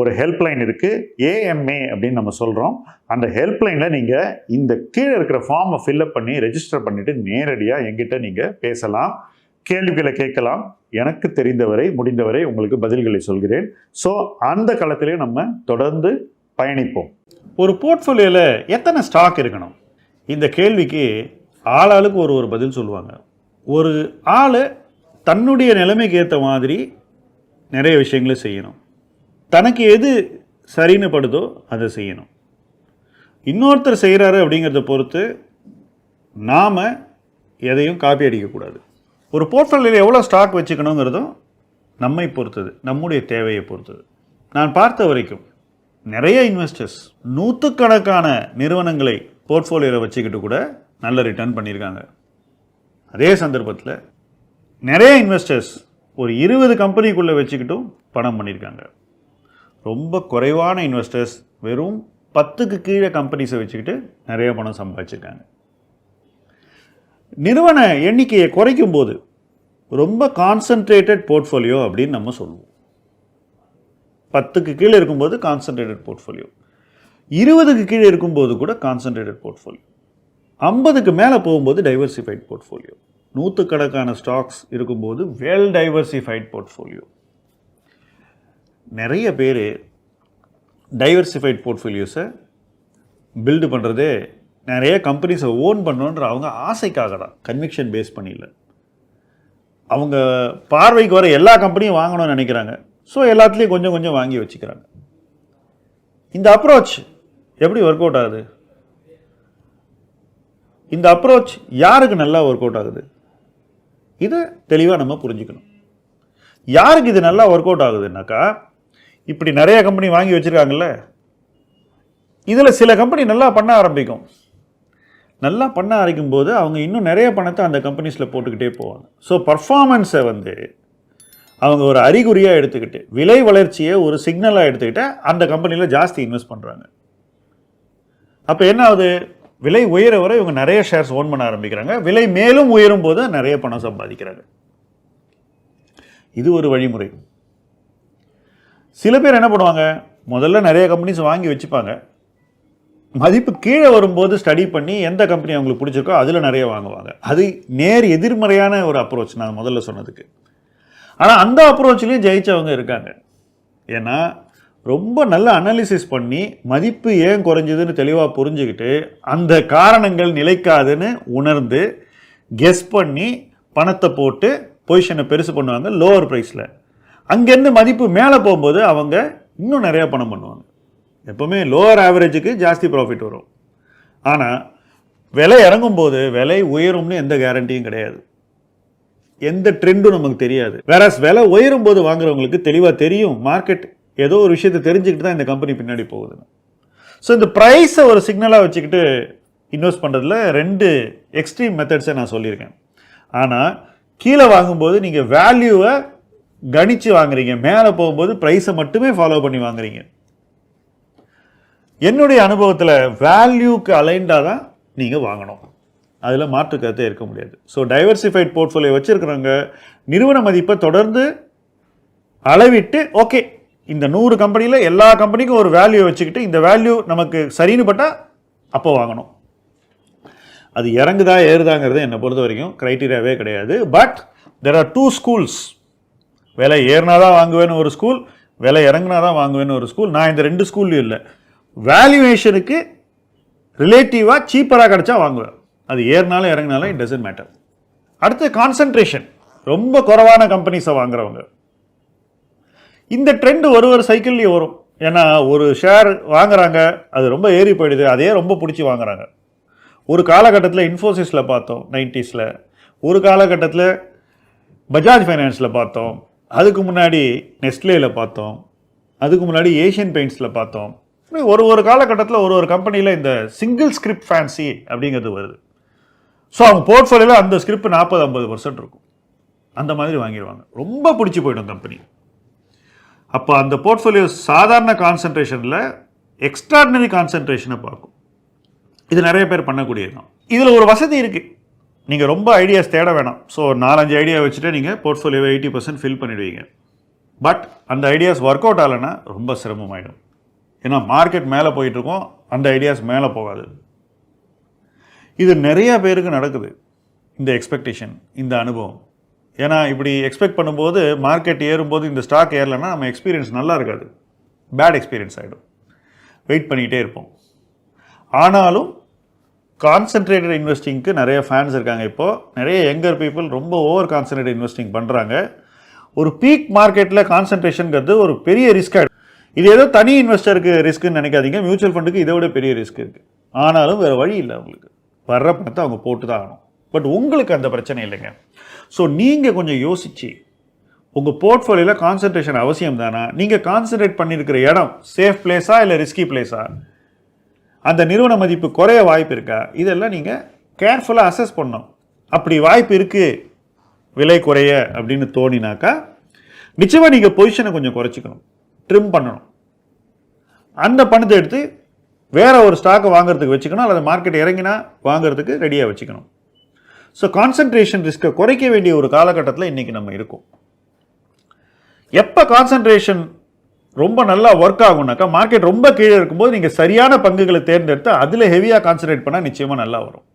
ஒரு ஹெல்ப்லைன் இருக்குது ஏஎம்ஏ அப்படின்னு நம்ம சொல்கிறோம் அந்த ஹெல்ப்லைனில் நீங்கள் இந்த கீழே இருக்கிற ஃபார்மை ஃபில்அப் பண்ணி ரெஜிஸ்டர் பண்ணிவிட்டு நேரடியாக எங்கிட்ட நீங்கள் பேசலாம் கேள்விகளை கேட்கலாம். எனக்கு தெரிந்தவரை முடிந்தவரை உங்களுக்கு பதில்களை சொல்கிறேன். ஸோ அந்த காலத்திலேயே நம்ம தொடர்ந்து பயணிப்போம். ஒரு போர்ட்ஃபோலியோவில் எத்தனை ஸ்டாக் இருக்கணும்? இந்த கேள்விக்கு ஆளாளுக்கு ஒரு ஒரு பதில் சொல்லுவாங்க. ஒரு ஆள் தன்னுடைய நிலைமைக்கு ஏற்ற மாதிரி நிறைய விஷயங்களை செய்யணும். தனக்கு எது சரின்னு படுதோ அதை செய்யணும். இன்னொருத்தர் செய்கிறாரு அப்படிங்கிறத பொறுத்து நாம் எதையும் காப்பி அடிக்கக்கூடாது ஒரு போர்ட்ஃபோலியோவில் எவ்வளோ ஸ்டாக் வச்சுக்கணுங்கிறதும் நம்மை பொறுத்தது நம்முடைய தேவையை பொறுத்தது. நான் பார்த்த வரைக்கும் நிறைய இன்வெஸ்டர்ஸ் நூற்றுக்கணக்கான நிறுவனங்களை போர்ட்ஃபோலியோவில் வச்சுக்கிட்டு கூட நல்ல ரிட்டர்ன் பண்ணியிருக்காங்க. அதே சந்தர்ப்பத்தில் நிறைய இன்வெஸ்டர்ஸ் ஒரு இருபது கம்பெனிக்குள்ளே வச்சுக்கிட்டும் பணம் பண்ணியிருக்காங்க. ரொம்ப குறைவான இன்வெஸ்டர்ஸ் வெறும் பத்துக்கு கீழே கம்பெனிஸை வச்சுக்கிட்டு நிறைய பணம் சம்பாதிச்சிருக்காங்க. நிறுவன எண்ணிக்கையை குறைக்கும் போது ரொம்ப கான்சன்ட்ரேட்டட் போர்ட்ஃபோலியோ அப்படின்னு நம்ம சொல்லுவோம். பத்துக்கு கீழே இருக்கும்போது கான்சன்ட்ரேட்டட் போர்ட்ஃபோலியோ இருபதுக்கு கீழே இருக்கும்போது கூட கான்சன்ட்ரேட்டட் போர்ட்ஃபோலியோ ஐம்பதுக்கு மேலே போகும்போது டைவர்சிஃபைட் போர்ட்ஃபோலியோ நூற்றுக்கணக்கான ஸ்டாக்ஸ் இருக்கும்போது வெல் டைவர்சிஃபைட் போர்ட்ஃபோலியோ நிறைய பேர் டைவர்சிஃபைட் போர்ட்ஃபோலியோஸை பில்டு பண்ணுறது நிறைய கம்பெனிஸை ஓன் பண்ணணுன்ற அவங்க ஆசைக்காக தான் கன்விக்ஷன் பேஸ் பண்ணியில் அவங்க பார்வைக்கு வர எல்லா கம்பெனியும் வாங்கணும்னு நினைக்கிறாங்க. ஸோ எல்லாத்துலேயும் கொஞ்சம் கொஞ்சம் வாங்கி வச்சுக்கிறாங்க. இந்த அப்ரோச் எப்படி ஒர்க் அவுட் ஆகுது? இந்த அப்ரோச் யாருக்கு நல்லா ஒர்க் அவுட் ஆகுது? இதை தெளிவாக நம்ம புரிஞ்சுக்கணும். யாருக்கு இது நல்லா ஒர்க் அவுட் ஆகுதுன்னாக்கா இப்படி நிறைய கம்பெனி வாங்கி வச்சுருக்காங்கல்ல? இதில் சில கம்பெனி நல்லா பண்ண ஆரம்பிக்கும். நல்லா பண்ண ஆரம்பிக்கும் போது அவங்க இன்னும் நிறைய பணத்தை அந்த கம்பெனிஸில் போட்டுக்கிட்டே போவாங்க. ஸோ பர்ஃபார்மன்ஸை வந்து அவங்க ஒரு அறிகுறியாக எடுத்துக்கிட்டு விலை வளர்ச்சியை ஒரு சிக்னலாக எடுத்துக்கிட்டு அந்த கம்பெனியில் ஜாஸ்தி இன்வெஸ்ட் பண்ணுறாங்க அப்போ என்ன ஆகுது? விலை உயர வரை இவங்க நிறைய ஷேர்ஸ் ஓன் பண்ண ஆரம்பிக்கிறாங்க. விலை மேலும் உயரும் போது நிறைய பணம் சம்பாதிக்கிறாங்க. இது ஒரு வழிமுறை. சில பேர் என்ன பண்ணுவாங்க? முதல்ல நிறைய கம்பெனிஸ் வாங்கி வச்சுப்பாங்க. மதிப்பு கீழே வரும்போது ஸ்டடி பண்ணி எந்த கம்பெனி அவங்களுக்கு பிடிச்சிருக்கோ அதில் நிறைய வாங்குவாங்க. அது நேர் எதிர்மறையான ஒரு அப்ரோச் நான் முதல்ல சொன்னதுக்கு. ஆனால் அந்த அப்ரோச்லேயும் ஜெயிச்சவங்க இருக்காங்க. ஏன்னா ரொம்ப நல்ல அனாலிசிஸ் பண்ணி மதிப்பு ஏன் குறைஞ்சதுன்னு தெளிவாக புரிஞ்சுக்கிட்டு அந்த காரணங்கள் நிலைக்காதுன்னு உணர்ந்து கெஸ் பண்ணி பணத்தை போட்டு பொசிஷனை பெருசு பண்ணுவாங்க லோவர் ப்ரைஸில் அங்கேருந்து மதிப்பு மேலே போகும்போது அவங்க இன்னும் நிறையா பணம் பண்ணுவாங்க. எப்போவுமே லோவர் ஆவரேஜுக்கு ஜாஸ்தி ப்ராஃபிட் வரும். ஆனால் விலை இறங்கும்போது விலை உயரும்னு எந்த கேரண்டியும் கிடையாது. எந்த ட்ரெண்டும் நமக்கு தெரியாது. வேற விலை உயரும் போது வாங்குறவங்களுக்கு தெளிவாக தெரியும் மார்க்கெட் ஏதோ ஒரு விஷயத்தை தெரிஞ்சுக்கிட்டு தான் இந்த கம்பெனி பின்னாடி போகுதுன்னு. ஸோ இந்த ப்ரைஸை ஒரு சிக்னலாக வச்சுக்கிட்டு இன்வெஸ்ட் பண்ணுறதுல ரெண்டு எக்ஸ்ட்ரீம் மெத்தட்ஸை நான் சொல்லியிருக்கேன். ஆனால் கீழே வாங்கும்போது நீங்கள் வேல்யூவை கணிச்சு வாங்குறீங்க. மேலே போகும்போது ப்ரைஸை மட்டுமே ஃபாலோ பண்ணி வாங்குறீங்க. என்னுடைய அனுபவத்தில் வேல்யூக்கு அலைண்டாக தான் நீங்கள் வாங்கணும். அதில் மாற்று கருத்தே இருக்க முடியாது. ஸோ டைவர்சிஃபைட் போர்ட்ஃபோலியோ வச்சுருக்கிறவங்க நிறுவன மதிப்பை தொடர்ந்து அளவிட்டு ஓகே இந்த நூறு கம்பெனியில் எல்லா கம்பெனிக்கும் ஒரு வேல்யூ வச்சுக்கிட்டு இந்த வேல்யூ நமக்கு சரின்னு பட்டால் அப்போ வாங்கணும். அது இறங்குதா ஏறுதாங்கிறது என்னை பொறுத்த வரைக்கும் க்ரைட்டீரியாவே கிடையாது. But there are two schools விலை ஏறினா தான் வாங்குவேன்னு ஒரு ஸ்கூல் விலை இறங்கினா தான் வாங்குவேன்னு ஒரு ஸ்கூல் நான் இந்த ரெண்டு ஸ்கூல்லையும் இல்லை. வேல்யூவேஷனுக்கு ரிலேட்டிவாக சீப்பராக கிடச்சா வாங்குவேன். அது ஏறினாலும் இறங்கினாலும் இட் டசன்ட் மேட்டர் அடுத்து கான்சன்ட்ரேஷன் ரொம்ப குறைவான கம்பெனிஸை வாங்குறவங்க. இந்த ட்ரெண்ட் ஒரு ஒரு சைக்கிள்லேயும் வரும். ஏன்னா ஒரு ஷேர் வாங்குறாங்க அது ரொம்ப ஏறி போயிடுது அதே ரொம்ப பிடிச்சி வாங்குறாங்க. ஒரு காலகட்டத்தில் இன்ஃபோசிஸில் பார்த்தோம் நைன்டிஸில் ஒரு காலகட்டத்தில் பஜாஜ் ஃபைனான்ஸில் பார்த்தோம். அதுக்கு முன்னாடி நெஸ்ட்லேயில் பார்த்தோம். அதுக்கு முன்னாடி ஏஷியன் பெயிண்ட்ஸில் பார்த்தோம். ஒரு ஒரு காலகட்டத்தில் ஒரு ஒரு கம்பெனியில் இந்த சிங்கிள் ஸ்கிரிப்ட் ஃபேன்சி அப்படிங்கிறது வருது. ஸோ அவங்க போர்ட்ஃபோலியோவில் அந்த ஸ்கிரிப்ட் நாற்பது ஐம்பது பர்சன்ட் இருக்கும். அந்த மாதிரி வாங்கிடுவாங்க. ரொம்ப பிடிச்சி போயிடும் கம்பெனி அப்போ அந்த போர்ட்ஃபோலியோ சாதாரண கான்சன்ட்ரேஷனில் எக்ஸ்ட்ராடினரி கான்சன்ட்ரேஷனை பார்க்கும். இது நிறைய பேர் பண்ணக்கூடியது தான் இதில் ஒரு வசதி இருக்குது நீங்கள் ரொம்ப ஐடியாஸ் தேட வேணாம். ஸோ நாலஞ்சு ஐடியா வச்சுட்டு நீங்கள் போர்ட்ஃபோலியோவை எயிட்டி பர்சன்ட் ஃபில் பண்ணிடுவீங்க. பட் அந்த ஐடியாஸ் ஒர்க் அவுட் ஆகலைன்னா ரொம்ப சிரமமாயிடும். ஏன்னா மார்க்கெட் மேலே போயிட்டுருக்கோம் அந்த ஐடியாஸ் மேலே போகாது. இது நிறைய பேருக்கு நடக்குது இந்த எக்ஸ்பெக்டேஷன் இந்த அனுபவம். ஏன்னா இப்படி எக்ஸ்பெக்ட் பண்ணும்போது மார்க்கெட் ஏறும்போது இந்த ஸ்டாக் ஏறலைன்னா நம்ம எக்ஸ்பீரியன்ஸ் நல்லா இருக்காது. பேட் எக்ஸ்பீரியன்ஸ் ஆகிடும் வெயிட் பண்ணிக்கிட்டே இருப்போம். ஆனாலும் கான்சென்ட்ரேட்டட் இன்வெஸ்டிங்க்கு நிறைய ஃபேன்ஸ் இருக்காங்க இப்போது நிறைய யங்கர் பீப்புள் ரொம்ப ஓவர் கான்சென்ட்ரேட் இன்வெஸ்டிங் பண்ணுறாங்க ஒரு பீக் மார்க்கெட்டில் கான்சன்ட்ரேஷனுங்கிறது ஒரு பெரிய ரிஸ்க் இது ஏதோ தனி இன்வெஸ்டருக்கு ரிஸ்க்குன்னு நினைக்காதீங்க. மியூச்சுவல் ஃபண்டுக்கு இதை விட பெரிய ரிஸ்க் இருக்குது ஆனாலும் வேறு வழி இல்லை அவங்களுக்கு. வர்ற பணத்தை அவங்க போட்டு தான் ஆகணும். பட் உங்களுக்கு அந்த பிரச்சனை இல்லைங்க. ஸோ நீங்கள் கொஞ்சம் யோசிச்சு உங்கள் போர்ட்ஃபோலியோவில் கான்சன்ட்ரேஷன் அவசியம் தானா? நீங்கள் கான்சன்ட்ரேட் பண்ணியிருக்கிற இடம் சேஃப் பிளேஸா இல்லை ரிஸ்கி பிளேஸா அந்த நிறுவன மதிப்பு குறைய வாய்ப்பு இருக்கா? இதெல்லாம் நீங்கள் கேர்ஃபுல்லாக அசஸ் பண்ணணும். அப்படி வாய்ப்பு இருக்குது விலை குறைய அப்படின்னு தோணினாக்கா நிச்சயமாக நீங்கள் பொசிஷனை கொஞ்சம் குறைச்சிக்கணும். ட்ரிம் பண்ணணும். அந்த பணத்தை எடுத்து வேறு ஒரு ஸ்டாக்கை வாங்குறதுக்கு வச்சுக்கணும். அல்லது மார்க்கெட் இறங்கினா வாங்குறதுக்கு ரெடியாக வச்சுக்கணும். ஸோ கான்சன்ட்ரேஷன் ரிஸ்க்கை குறைக்க வேண்டிய ஒரு காலகட்டத்தில் இன்றைக்கி நம்ம இருக்கோம். எப்போ கான்சன்ட்ரேஷன் ரொம்ப நல்லா ஒர்க் ஆகும்னாக்கா மார்க்கெட் ரொம்ப கீழே இருக்கும்போது நீங்கள் சரியான பங்குகளை தேர்ந்தெடுத்து அதில் ஹெவியாக கான்சன்ட்ரேட் பண்ணால் நிச்சயமாக நல்லா வரும்.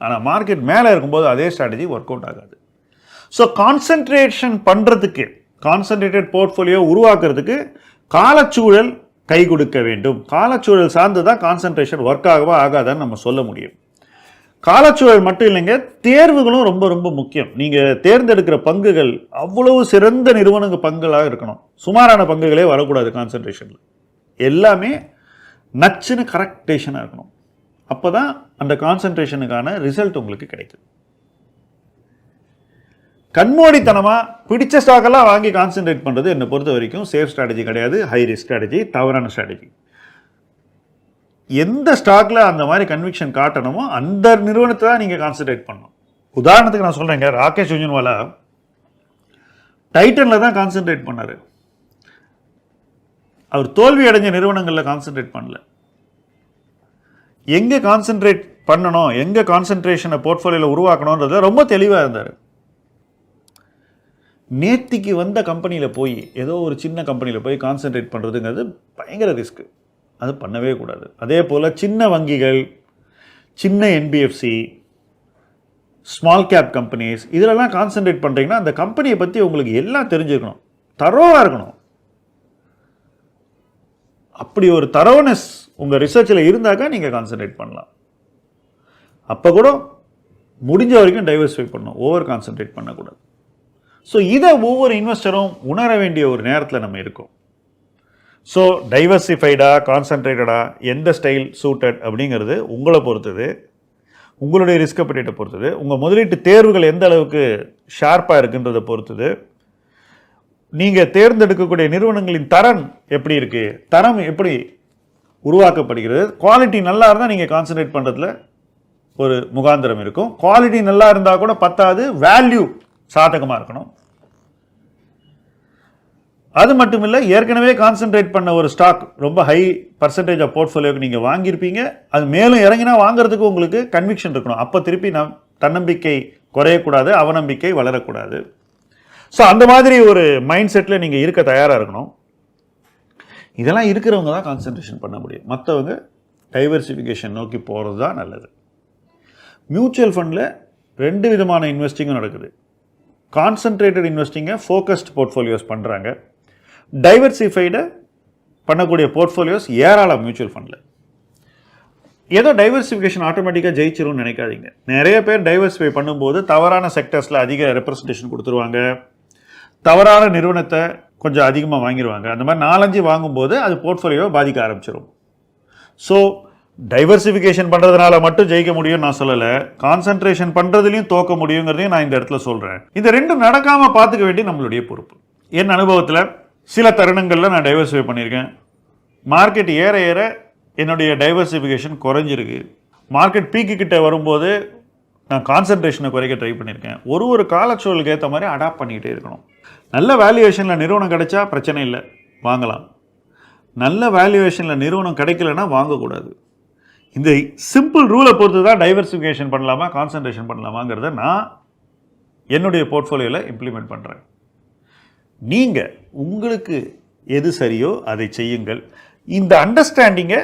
ஆனால் மார்க்கெட் மேலே இருக்கும்போது அதே ஸ்ட்ராட்டஜி ஒர்க் அவுட் ஆகாது. ஸோ கான்சன்ட்ரேஷன் பண்ணுறதுக்கு கான்சன்ட்ரேட்டட் போர்ட்ஃபோலியோ உருவாக்குறதுக்கு காலச்சூழல் கை கொடுக்க வேண்டும். காலச்சூழல் சார்ந்து தான் கான்சன்ட்ரேஷன் ஒர்க் ஆகவா ஆகாதான்னு நம்ம சொல்ல முடியும். காலச்சூழல் மட்டும் இல்லைங்க தேர்வுகளும் ரொம்ப ரொம்ப முக்கியம். நீங்கள் தேர்ந்தெடுக்கிற பங்குகள் அவ்வளவு சிறந்த நிறுவனங்க பங்குகளாக இருக்கணும். சுமாரான பங்குகளே வரக்கூடாது கான்சன்ட்ரேஷனில் எல்லாமே நச்சுன்னு கரெக்டேஷனாக இருக்கணும். அப்போ தான் அந்த கான்சன்ட்ரேஷனுக்கான ரிசல்ட் உங்களுக்கு கிடைக்கும். கண்மூடித்தனமாக பிடிச்ச ஸ்டாக்கெல்லாம் வாங்கி கான்சென்ட்ரேட் பண்ணுறது என்னை பொறுத்த வரைக்கும் சேஃப் ஸ்ட்ராட்டஜி கிடையாது ஹை ரிஸ்க் ஸ்ட்ராட்டஜி தவறான ஸ்ட்ராட்டஜி எந்த ஸ்டாக்ல அந்த மாதிரி கன்விக்ஷன் காட்டணுமோ அந்த நிறுவனத்தை தான் நீங்கள் கான்சென்ட்ரேட் பண்ணணும். உதாரணத்துக்கு நான் சொல்கிறேங்க ராகேஷ் ஜுஜன்வாலா டைட்டனில் தான் கான்சென்ட்ரேட் பண்ணார். அவர் தோல்வி அடைஞ்ச நிறுவனங்களில் கான்சென்ட்ரேட் பண்ணல. எங்கே கான்சென்ட்ரேட் பண்ணணும்? எங்கே கான்சென்ட்ரேஷனை போர்ட்ஃபோலியோவில் உருவாக்கணுன்றத ரொம்ப தெளிவாக இருந்தார். நேத்திக்கு வந்த கம்பெனியில் போய் ஏதோ ஒரு சின்ன கம்பெனியில் போய் கான்சென்ட்ரேட் பண்ணுறதுங்கிறது பயங்கர ரிஸ்க்கு அது பண்ணவே கூடாது. அதே போல் சின்ன வங்கிகள் சின்ன என்பிஎஃப்சி ஸ்மால் கேப் கம்பெனிஸ் இதிலெல்லாம் கான்சென்ட்ரேட் பண்ணுறீங்கன்னா அந்த கம்பெனியை பற்றி உங்களுக்கு எல்லாம் தெரிஞ்சுக்கணும் தரோவாக இருக்கணும். அப்படி ஒரு தரோனஸ் உங்கள் ரிசர்ச்சில் இருந்தாக்கா நீங்கள் கான்சென்ட்ரேட் பண்ணலாம். அப்போ கூட முடிஞ்ச வரைக்கும் டைவர்ஸிஃபை பண்ணணும். ஓவர் கான்சன்ட்ரேட் பண்ணக்கூடாது. ஸோ இதை ஒவ்வொரு இன்வெஸ்டரும் உணர வேண்டிய ஒரு நேரத்தில் நம்ம இருக்கோம். ஸோ டைவர்சிஃபைடா கான்சன்ட்ரேட்டடாக எந்த ஸ்டைல் சூட்டட் அப்படிங்கிறது உங்களை பொறுத்தது. உங்களுடைய ரிஸ்க் அப்பிடேட்டை பொறுத்தது. உங்கள் முதலீட்டு தேர்வுகள் எந்த அளவுக்கு ஷார்ப்பாக இருக்குன்றதை பொறுத்தது. நீங்கள் தேர்ந்தெடுக்கக்கூடிய நிறுவனங்களின் தரம் எப்படி இருக்குது தரம் எப்படி உருவாக்கப்படுகிறது? குவாலிட்டி நல்லா இருந்தால் நீங்கள் கான்சன்ட்ரேட் பண்ணுறதுல ஒரு முகாந்திரம் இருக்கும். குவாலிட்டி நல்லா இருந்தால் கூட பத்தாது வேல்யூ சாதகமாக இருக்கணும். அது மட்டும் இல்லை ஏற்கனவே கான்சென்ட்ரேட் பண்ண ஒரு ஸ்டாக் ரொம்ப ஹை பர்சன்டேஜ் ஆஃப் போர்ட்ஃபோலியோக்கு நீங்கள் வாங்கியிருப்பீங்க. அது மேலும் இறங்கினா வாங்குறதுக்கு உங்களுக்கு கன்விக்ஷன் இருக்கணும். அப்போ திருப்பி நம் தன்னம்பிக்கை குறையக்கூடாது அவநம்பிக்கை வளரக்கூடாது. ஸோ அந்த மாதிரி ஒரு மைண்ட் செட்டில் நீங்கள் இருக்க தயாராக இருக்கணும். இதெல்லாம் இருக்கிறவங்க தான் கான்சன்ட்ரேஷன் பண்ண முடியும். மற்றவங்க டைவர்சிஃபிகேஷன் நோக்கி போகிறது தான் நல்லது. மியூச்சுவல் ஃபண்டில் ரெண்டு விதமான இன்வெஸ்டிங்கும் நடக்குது. கான்சன்ட்ரேட்டட் இன்வெஸ்டிங்கை ஃபோக்கஸ்ட் போர்ட்ஃபோலியோஸ் பண்ணுறாங்க டைவர்சிஃபைடு பண்ணக்கூடிய போர்ட்ஃபோலியோஸ் ஏராளம் மியூச்சுவல் ஃபண்டில் ஏதோ டைவர்சிஃபிகேஷன் ஆட்டோமேட்டிக்காக ஜெயிச்சிரும்னு நினைக்காதீங்க. நிறைய பேர் டைவர்சிஃபை பண்ணும்போது தவறான செக்டர்ஸில் அதிக ரெப்ரசன்டேஷன் கொடுத்துருவாங்க. தவறான நிறுவனத்தை கொஞ்சம் அதிகமாக வாங்கிடுவாங்க அந்த மாதிரி நாலஞ்சு வாங்கும்போது அது போர்ட்ஃபோலியோவை பாதிக்க ஆரம்பிச்சிடும் ஸோ டைவர்சிஃபிகேஷன் பண்ணுறதுனால மட்டும் ஜெயிக்க முடியும்னு நான் சொல்லலை. கான்சன்ட்ரேஷன் பண்ணுறதுலையும் தோக்க முடியுங்கிறதையும் நான் இந்த இடத்துல சொல்கிறேன் இந்த ரெண்டும் நடக்காமல் பார்த்துக்க வேண்டிய நம்மளுடைய பொறுப்பு. என் அனுபவத்தில் சில தருணங்களில் நான் டைவர்சிஃபை பண்ணியிருக்கேன். மார்க்கெட் ஏற ஏற என்னுடைய டைவர்சிஃபிகேஷன் குறைஞ்சிருக்கு. மார்க்கெட் பீக்கு கிட்ட வரும்போது நான் கான்சன்ட்ரேஷனை குறைக்க ட்ரை பண்ணியிருக்கேன். ஒரு ஒரு காலச்சூழலுக்கு ஏற்ற மாதிரி அடாப்ட் பண்ணிக்கிட்டே இருக்கணும். நல்ல வேல்யூவேஷனில் நிறுவனம் கிடைச்சா பிரச்சனை இல்லை. வாங்கலாம். நல்ல வேல்யூவேஷனில் நிறுவனம் கிடைக்கலன்னா வாங்கக்கூடாது. இந்த சிம்பிள் ரூலை பொறுத்து தான் டைவர்சிஃபிகேஷன் பண்ணலாமா கான்சன்ட்ரேஷன் பண்ணலாமாங்கிறத நான் என்னுடைய போர்ட்ஃபோலியோவில் இம்ப்ளிமெண்ட் பண்ணுறேன் நீங்கள் உங்களுக்கு எது சரியோ அதை செய்யுங்கள். இந்த அண்டர்ஸ்டாண்டிங்கை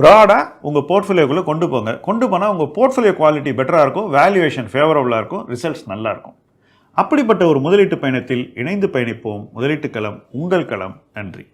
ப்ராடாக உங்கள் போர்ட்ஃபோலியோக்குள்ளே கொண்டு போங்க. கொண்டு போனால் உங்கள் போர்ட்ஃபோலியோ குவாலிட்டி பெட்டராக இருக்கும் வேல்யூவேஷன் ஃபேவரபுளாக இருக்கும் ரிசல்ட்ஸ் நல்லாயிருக்கும் அப்படிப்பட்ட ஒரு முதலீட்டு பயணத்தில் இணைந்து பயணிப்போம். முதலீட்டு களம் உங்கள் களம். நன்றி.